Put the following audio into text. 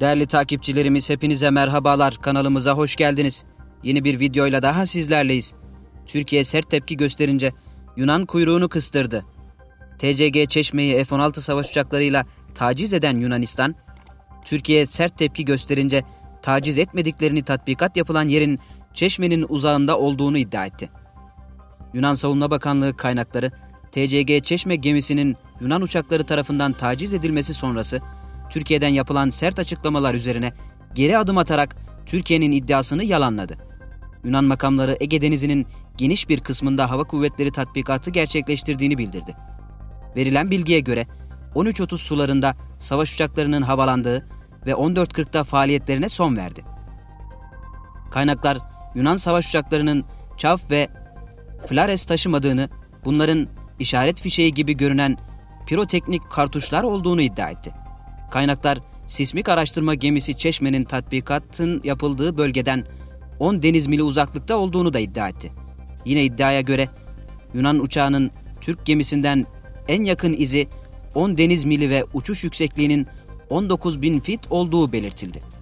Değerli takipçilerimiz hepinize merhabalar. Kanalımıza hoş geldiniz. Yeni bir videoyla daha sizlerleyiz. Türkiye sert tepki gösterince Yunan kuyruğunu kıstırdı. TCG Çeşme'yi F-16 savaş uçaklarıyla taciz eden Yunanistan, Türkiye sert tepki gösterince taciz etmediklerini tatbikat yapılan yerin Çeşme'nin uzağında olduğunu iddia etti. Yunan Savunma Bakanlığı kaynakları TCG Çeşme gemisinin Yunan uçakları tarafından taciz edilmesi sonrası Türkiye'den yapılan sert açıklamalar üzerine geri adım atarak Türkiye'nin iddiasını yalanladı. Yunan makamları Ege Denizi'nin geniş bir kısmında hava kuvvetleri tatbikatı gerçekleştirdiğini bildirdi. Verilen bilgiye göre 13.30 sularında savaş uçaklarının havalandığı ve 14.40'da faaliyetlerine son verdi. Kaynaklar Yunan savaş uçaklarının Çav ve Flares taşımadığını, bunların işaret fişeği gibi görünen piroteknik kartuşlar olduğunu iddia etti. Kaynaklar sismik araştırma gemisi Çeşme'nin tatbikatın yapıldığı bölgeden 10 deniz mili uzaklıkta olduğunu da iddia etti. Yine iddiaya göre Yunan uçağının Türk gemisinden en yakın izi 10 deniz mili ve uçuş yüksekliğinin 19 bin fit olduğu belirtildi.